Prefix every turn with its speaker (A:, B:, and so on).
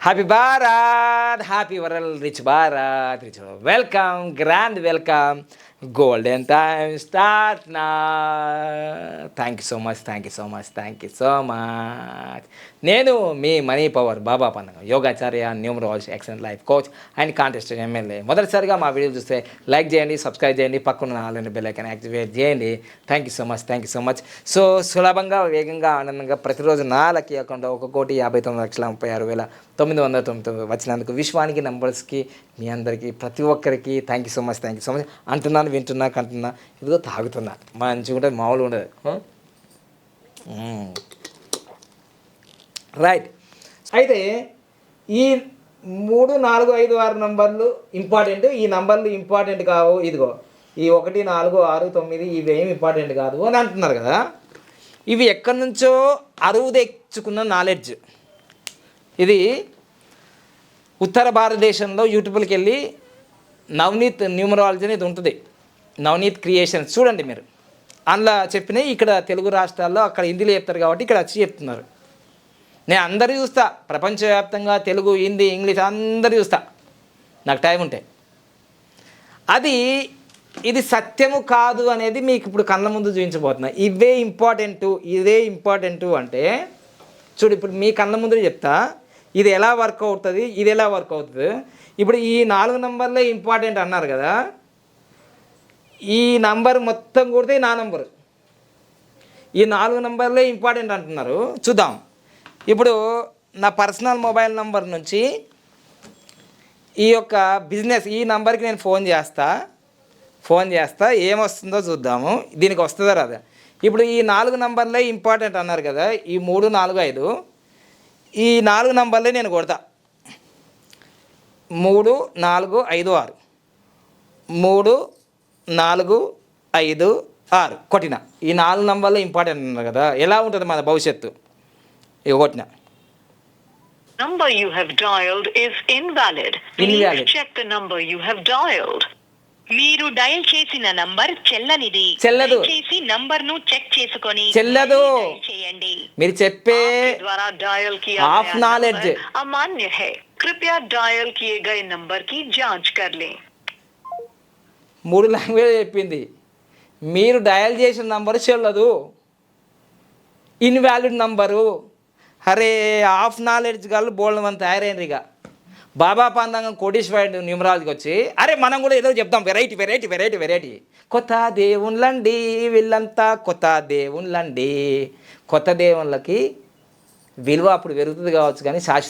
A: Happy Bharat happy world rich Bharat rich welcome grand welcome golden time start నా thank you so much thank you so much thank you so much నేను మీ money power Baba పండగ యోగాచార్య numerology excellent life coach and contest MLA. మొదటిసారిగా మా video చూస్తే like చేయండి subscribe చేయండి పక్కన నాలుగు బెల్ ఐకాన్ యాక్టివేట్ చేయండి. Thank you so much thank you so much so సులభంగా వేగంగా ఆనందంగా ప్రతిరోజు నా లక్కీ అకౌంట్ ఒక కోటి యాభై తొమ్మిది లక్షల ముప్పై ఆరు వేల తొమ్మిది వందల తొమ్మిది వచ్చినందుకు విశ్వానికి నంబర్స్కి మీ అందరికీ ప్రతి ఒక్కరికి thank you so much thank you so much అంటున్నాను వింటున్నా కంటున్నా ఇదిగో తాగుతున్నా. మంచిగా ఉంటుంది మామూలుగా ఉండదు రైట్. అయితే ఈ మూడు నాలుగు ఐదు ఆరు నంబర్లు ఇంపార్టెంట్. ఈ నంబర్లు ఇంపార్టెంట్ కావు. ఇదిగో ఈ ఒకటి నాలుగు ఆరు తొమ్మిది ఇవి ఇంపార్టెంట్ కాదు అని అంటున్నారు కదా. ఇవి ఎక్కడి నుంచో అరువు తెచ్చుకున్న నాలెడ్జ్ ఇది ఉత్తర భారతదేశంలో యూట్యూబ్కి వెళ్ళి నవనీత్ న్యూమరాలజీ అనేది ఉంటుంది. నవనీత్ క్రియేషన్స్ చూడండి మీరు. అందులో చెప్పినవి ఇక్కడ తెలుగు రాష్ట్రాల్లో అక్కడ హిందీలో చెప్తారు కాబట్టి ఇక్కడ వచ్చి చెప్తున్నారు. నేను అందరు చూస్తా. ప్రపంచవ్యాప్తంగా తెలుగు హిందీ ఇంగ్లీష్ అందరు చూస్తా. నాకు టైం ఉంటే. అది ఇది సత్యము కాదు అనేది మీకు ఇప్పుడు కళ్ళ ముందు చూపించబోతున్నా. ఇవే ఇంపార్టెంట్ ఇదే ఇంపార్టెంట్ అంటే చూడు ఇప్పుడు మీ కళ్ళ ముందు చెప్తా. ఇది ఎలా వర్క్ అవుతుంది ఇది ఎలా వర్క్ అవుతుంది. ఇప్పుడు ఈ నాలుగు నంబర్లే ఇంపార్టెంట్ అన్నారు కదా. ఈ నంబర్ మొత్తం కొడితే నా నంబరు. ఈ నాలుగు నంబర్లే ఇంపార్టెంట్ అంటున్నారు. చూద్దాం. ఇప్పుడు నా పర్సనల్ మొబైల్ నంబర్ నుంచి ఈ యొక్క బిజినెస్ ఈ నంబర్కి నేను ఫోన్ చేస్తా. ఫోన్ చేస్తా. ఏమొస్తుందో చూద్దాము. దీనికి వస్తుందా రాదా? ఇప్పుడు ఈ నాలుగు నంబర్లే ఇంపార్టెంట్ అన్నారు కదా. ఈ మూడు నాలుగు ఐదు. ఈ నాలుగు నంబర్లే నేను కొడతా. మూడు నాలుగు ఐదు ఆరు. మూడు నాలుగు ఐదు ఆరు. కొట్టిన. ఈ నాలుగు నంబర్లు ఇంపార్టెంట్ ఉన్నారు కదా. ఎలా ఉంటుంది మన భవిష్యత్తు? ఇక కొట్టిన.
B: Number you have dialed is invalid. Please check the number you have dialed.
C: మీరు డయల్ చేసిన నంబర్ చెల్లనిది.
A: చెల్లదు.
C: చేసి నంబర్ను చెక్ చేసుకొని
A: చెల్లదు.
C: చేయండి.
A: మీరు చెప్పే
B: ద్వారా
A: డయల్కి
B: హాఫ్ నాలెడ్జ్. అమాన్య హై. కృపయా డయల్ కియే గయే నంబర్కి జాంచ్ కర్ లేं
A: మూడు లాంగ్వేజ్ చెప్పింది. మీరు డయల్ చేసిన నంబర్ చెల్లదు. Invalid number. అరే హాఫ్ నాలెడ్జ్ గల్ బోల్డ్ మంది తయారైనరు ఇక బాబా పందంగం కోటీశ్వరుడు న్యూమరాలజీకి వచ్చి అరే మనం కూడా ఏదో చెప్తాం వెరైటీ వెరైటీ వెరైటీ వెరైటీ. కొత్త దేవుళ్ళండి వీళ్ళంతా కొత్త దేవుళ్ళండి. కొత్త దేవుళ్ళకి విలువ అప్పుడు పెరుగుతుంది కావచ్చు కానీ శాశ్వత